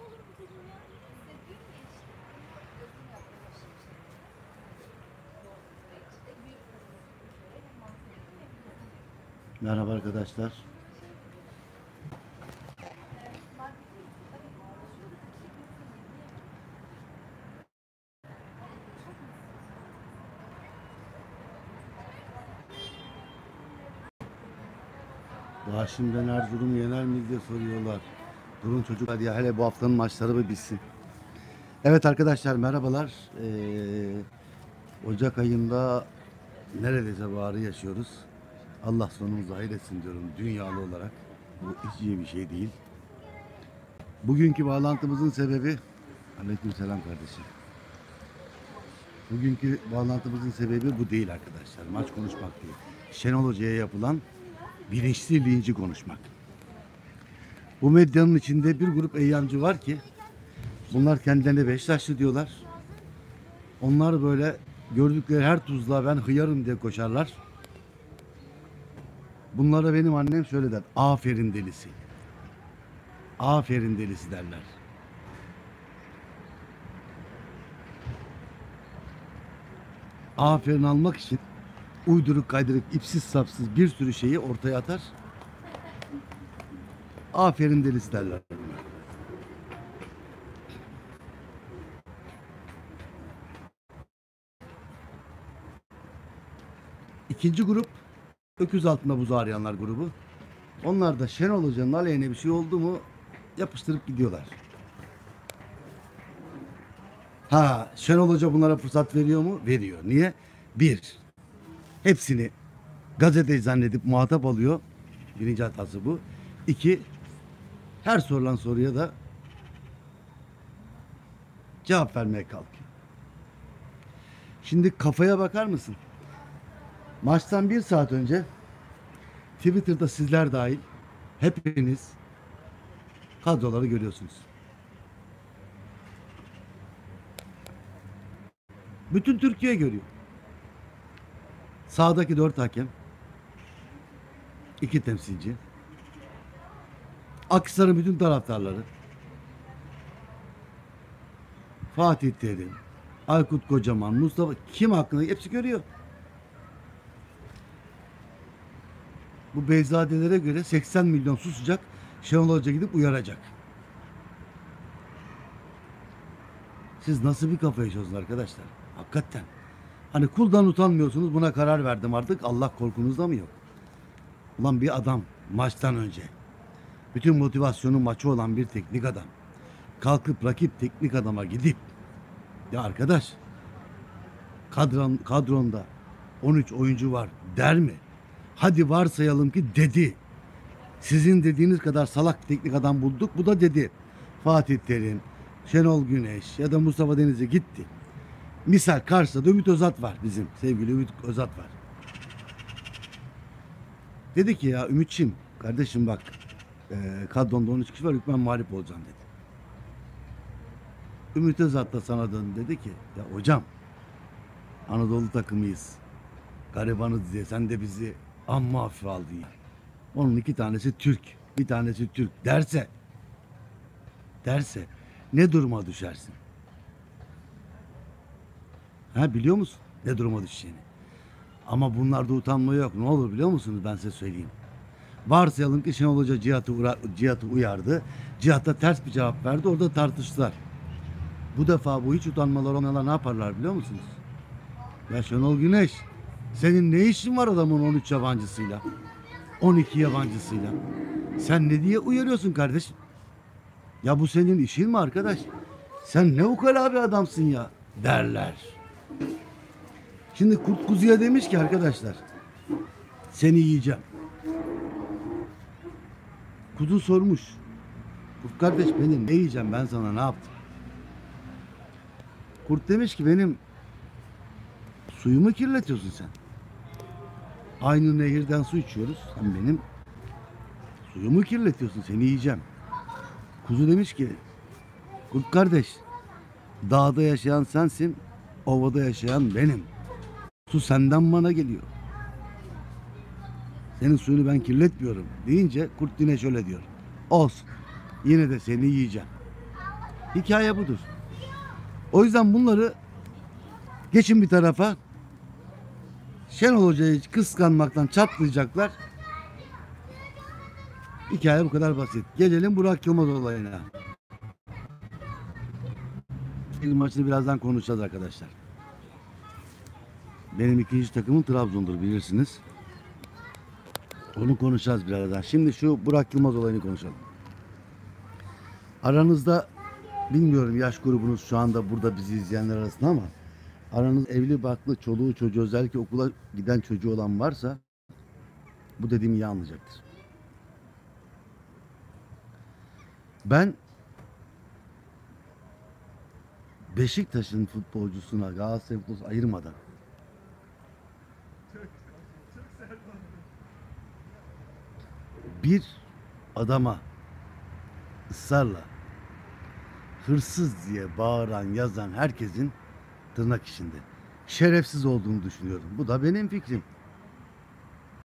olur bu dedim ya. Merhaba arkadaşlar. Daha şimdiden Erzurum yener mi diye soruyorlar. Durun çocuklar ya hele bu haftanın maçları bir bitsin. Evet arkadaşlar merhabalar. Ee, Ocak ayında neredeyse baharı yaşıyoruz. Allah sonumuzu hayır etsin diyorum dünyalı olarak. Bu hiç iyi bir şey değil. Bugünkü bağlantımızın sebebi Aleykümselam kardeşim. Bugünkü bağlantımızın sebebi bu değil arkadaşlar. Maç konuşmak değil. Şenol Hoca'ya yapılan bilinçli linci konuşmak. Bu medyanın içinde bir grup eyyamcı var ki bunlar kendilerine Beşiktaşlı diyorlar. Onlar böyle gördükleri her tuzla ben hıyarım diye koşarlar. Bunlara benim annem şöyle der. Aferin delisi. Aferin delisi derler. Aferin almak için uyduruk kaydırık ipsiz sapsız bir sürü şeyi ortaya atar. Aferin delisi derler. İkinci grup öküz altında buzu arayanlar grubu. Onlar da Şenol Hoca'nın aleyhine bir şey oldu mu yapıştırıp gidiyorlar. Ha Şenol Hoca bunlara fırsat veriyor mu? Veriyor. Niye? Bir, hepsini gazeteci zannedip muhatap alıyor. Birinci hatası bu. İki, her sorulan soruya da cevap vermeye kalkıyor. Şimdi kafaya bakar mısın? Maçtan bir saat önce Twitter'da sizler dahil hepiniz kadroları görüyorsunuz. Bütün Türkiye görüyor. Sağdaki dört hakem, iki temsilci, Akhisar'ın bütün taraftarları, Fatih Terim, Aykut Kocaman, Mustafa kim hakkında hepsi görüyor. Bu beyzadelere göre 80 milyon susacak. Şenol Hoca gidip uyaracak. Siz nasıl bir kafa yaşıyorsunuz arkadaşlar? Hakikaten. Hani kuldan utanmıyorsunuz buna karar verdim artık. Allah korkunuzda mı yok? Ulan bir adam maçtan önce bütün motivasyonu maçı olan bir teknik adam kalkıp rakip teknik adama gidip ya arkadaş kadron, kadronda 13 oyuncu var der mi? Hadi varsayalım ki dedi. Sizin dediğiniz kadar salak teknik adam bulduk. Bu da dedi. Fatih Terim, Şenol Güneş ya da Mustafa Deniz'e gitti. Misal karşıda da Ümit Özat var bizim. Sevgili Ümit Özat var. Dedi ki ya Ümitçim kardeşim bak e, kadronda 13 kişi var hükmen mağlup olacağım dedi. Ümit Özat da sana döndü dedi ki ya hocam Anadolu takımıyız. Garibanız diye sen de bizi amma hafife aldın. Onun iki tanesi Türk, bir tanesi Türk derse derse ne duruma düşersin? Ha biliyor musun ne duruma düşeceğini? Ama bunlarda utanma yok. Ne olur biliyor musunuz ben size söyleyeyim. Varsayalım ki Şenol Hoca Cihat'ı, Cihat'ı uyardı. Cihat da ters bir cevap verdi. Orada tartıştılar. Bu defa bu hiç utanmalar olmayanlar ne yaparlar biliyor musunuz? Ya Şenol Güneş senin ne işin var adamın 13 yabancısıyla? 12 yabancısıyla. Sen ne diye uyarıyorsun kardeşim? Ya bu senin işin mi arkadaş? Sen ne ukala bir adamsın ya derler. Şimdi kurt kuzuya demiş ki arkadaşlar seni yiyeceğim. Kuzu sormuş. Kurt kardeş benim ne yiyeceğim ben sana ne yaptım? Kurt demiş ki benim suyumu kirletiyorsun sen. Aynı nehirden su içiyoruz. Sen benim suyumu kirletiyorsun. Seni yiyeceğim. Kuzu demiş ki Kurt kardeş dağda yaşayan sensin. Ovada yaşayan benim. Su senden bana geliyor. Senin suyunu ben kirletmiyorum deyince kurt yine şöyle diyor. Olsun. Yine de seni yiyeceğim. Hikaye budur. O yüzden bunları geçin bir tarafa. Şenol Hoca'yı kıskanmaktan çatlayacaklar. Hikaye bu kadar basit. Gelelim Burak Yılmaz olayına. İlk maçını birazdan konuşacağız arkadaşlar. Benim ikinci takımım Trabzon'dur bilirsiniz. Onu konuşacağız birazdan. Şimdi şu Burak Yılmaz olayını konuşalım. Aranızda bilmiyorum yaş grubunuz şu anda burada bizi izleyenler arasında ama aranız evli barklı çoluğu çocuğu özellikle okula giden çocuğu olan varsa bu dediğimi iyi anlayacaktır. Ben Beşiktaş'ın futbolcusuna Galatasaray futbolcusu ayırmadan bir adama ısrarla hırsız diye bağıran yazan herkesin tırnak içinde şerefsiz olduğunu düşünüyorum. Bu da benim fikrim.